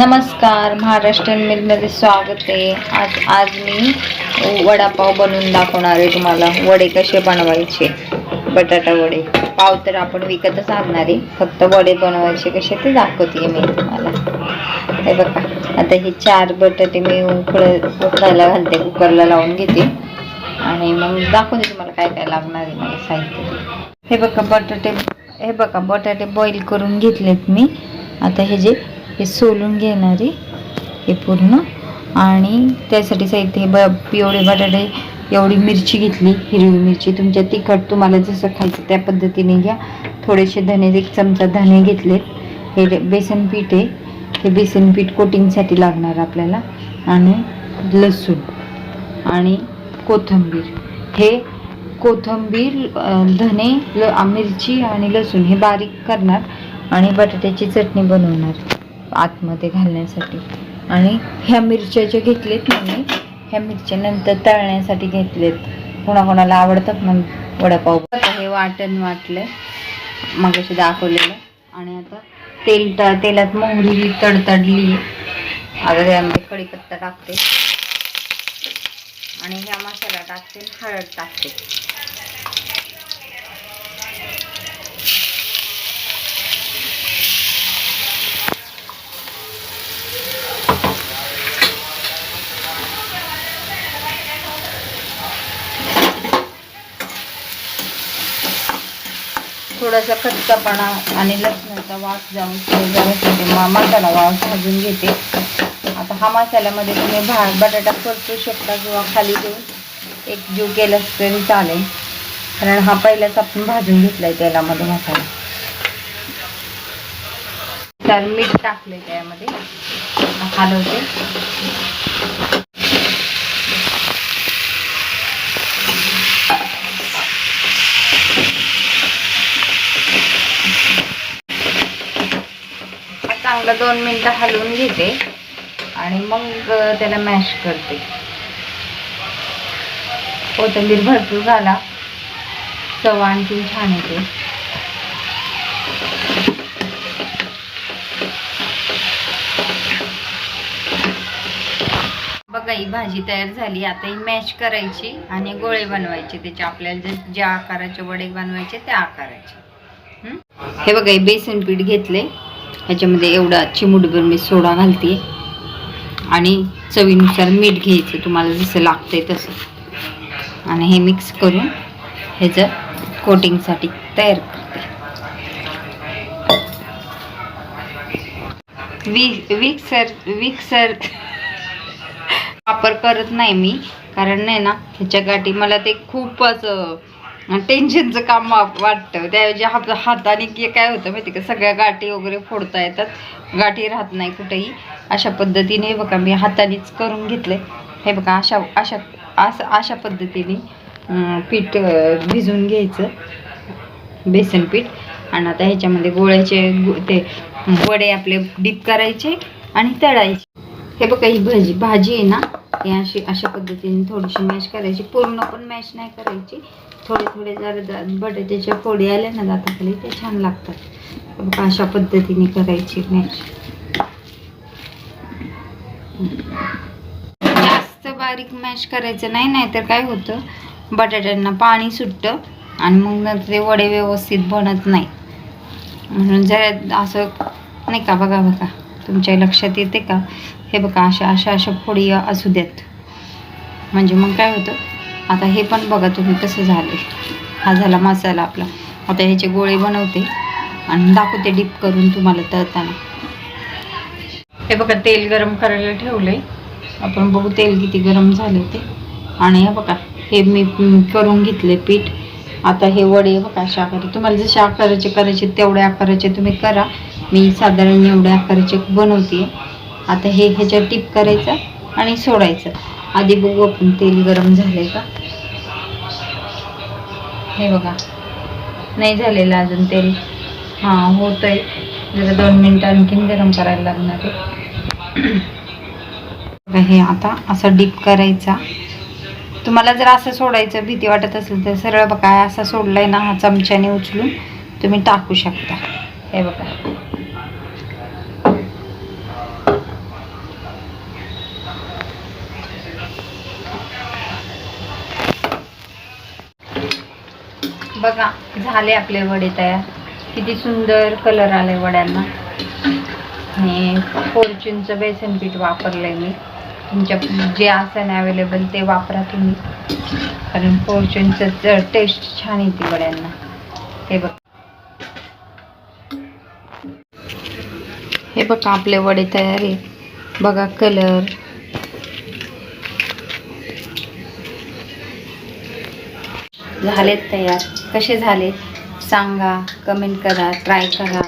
नमस्कार महाराष्ट्रीयन मिलमध्ये स्वागत आहे. आज आज मी वडापाव बनवून दाखवणार आहे तुम्हाला. वडे कसे बनवायचे? बटाटा वडे. पाव तर आपण विकतच आणणार आहे. फक्त वडे बनवायचे कसे ते दाखवते मी तुम्हाला. हे बघा. आता हे चार बटाटे मी उकड उकडायला घालते. कुकरला लावून घेते. आणि मग दाखवते तुम्हाला काय काय लागणार आहे मला साहित्य हे बघा बटाटे. हे बघा बटाटे बॉईल करून घेतलेत मी. आता हे जे हे सोलून घेणार आहे. हे पूर्ण. आणि त्यासाठी साहित्य हे ब पिवळे बटाटे एवढी मिरची घेतली हिरवी मिरची. तुमच्या तिखट तुम्हाला जसं खायचं त्या पद्धतीने घ्या. थोडेसे धने एक चमचा धने घेतलेत. हे बेसन पीठ आहे. हे बेसन पीठ कोटिंगसाठी लागणार आपल्याला. आणि लसूण. आणि कोथिंबीर. हे कोथिंबीर धने ल मिरची आणि लसूण हे बारीक करणार. आणि बटाट्याची चटणी बनवणार. आतमध्ये घालण्यासाठी. आणि ह्या मिरच्या ज्या घेतलेत ना मी ह्या मिरच्या नंतर तळण्यासाठी घेतलेत. कोणाकोणाला आवडतात ना वडापाव. हे वाटण वाटलं मग असे दाखवलेलं. आणि आता तेल तेलात मोहरी तडतडली. आता त्यामध्ये कढीपत्ता टाकते. आणि ह्या मसाला टाकते हळद टाकते. थोडासा कच्चापणा आणि लसणाचा वास जाऊन जाण्यासाठी मा मसाला वास भाजून घेते. आता हा मसाल्यामध्ये तुम्ही भा बटाटा परतू शकता किंवा खाली देऊन एक जीव केलास तरी चालेल. कारण हा पहिलाच आपण भाजून घेतलाय तेलामध्ये मसाला. तर मीठ टाकले त्यामध्ये. हलवते. त्याला दोन मिनटं हलवून घेते आणि मग त्याला मॅश करते. कोथिंबीर भरपूर झाला. चव आणखी छान येते. बघा ही भाजी तयार झाली. आता ही मॅश करायची आणि गोळे बनवायचे. त्याचे आपल्याला जे ज्या आकाराचे वडे बनवायचे त्या आकाराचे. हे? बघा बेसन पीठ घेतले. ह्याच्यामध्ये एवढा चिमुटभर मी सोडा घालते. आणि चवीनुसार मीठ घ्यायचं तुम्हाला जसं लागतंय तसं. आणि हे मिक्स करून ह्याचं कोटिंगसाठी तयार करते. वी विक्सर विक्सर. वापर करत नाही मी कारण नाही ना ह्याच्या गाठी मला ते खूपच टेन्शनचं काम वाटतं. त्याऐवजी हात हाताने की काय होतं माहिती का? सगळ्या गाठी वगैरे फोडता येतात. गाठी राहत नाही कुठेही. अशा पद्धतीने हे बघा मी हातानेच करून घेतलं हे बघा अशा अशा असं अशा पद्धतीने पीठ भिजून भिजवून घ्यायचं. बेसन पीठ. आणि आता ह्याच्यामध्ये गोळ्याचे गु- ते वडे आपले डीप करायचे आणि तळायचे. हे बघा ही भाजी भाजी आहे ना? अशी अशा पद्धतीने थोडीशी मॅश करायची. पूर्ण पण मॅश नाही करायची. थोडे थोडे जर बटाट्याच्या फोडी आल्या ना दाताखाली ते छान लागतात. बघा अशा पद्धतीने करायची मॅश जास्त बारीक मॅश करायचं नाही नाहीतर काय होतं? बटाट्यांना पाणी सुटतं आणि मग नंतर ते वडे व्यवस्थित बनत नाही. म्हणून जरा असं नाही का? बघा बघा. तुमच्या लक्षात येते का? हे बघा अशा अशा अशा फोडी असू द्यात म्हणजे मग काय होतं? आता हे पण बघा तुम्ही कसं झालं हा झाला मसाला आपला. आता ह्याचे गोळे बनवते आणि दाखवते डीप करून तुम्हाला तळताना. हे बघा तेल गरम करायला ठेवलंय. आपण बघू तेल किती गरम झाले ते. आणि हे बघा हे मी मी करून घेतले पीठ. आता हे वडे बघा अशा आकाराचे. तुम्हाला जसे आकाराचे करायचे तेवढ्या आकाराचे तुम्ही करा. मी साधारण एवढ्या आकाराचे बनवते. आता हे ह्याच्यात टिप करायचं आणि सोडायचं. आधी बघू आपण तेल गरम झालंय का? हे बघा. नाही झालेलं अजून तेल. हां होतंय. जरा दोन मिनटं आणखीन गरम करायला लागणार आहे. हे आता असं डीप करायचा. तुम्हाला जर असं सोडायचं भीती वाटत असेल तर सरळ बघा असा सोडलाय ना हा चमच्याने उचलून तुम्ही टाकू शकता. हे बघा. बघा झाले आपले वडे तयार. किती सुंदर कलर आले वड्यांना. आणि फॉर्च्यूनचं बेसन पीठ वापरलंय मी. तुमच्या जे आसन अवेलेबल ते वापरा तुम्ही. कारण फॉर्च्यूनचं टेस्ट छान येते वड्यांना. हे बघ. हे बघा आपले वडे तयार आहे. बघा कलर झालेत तयार. कसे झाले? सांगा कमेंट करा ट्राय करा.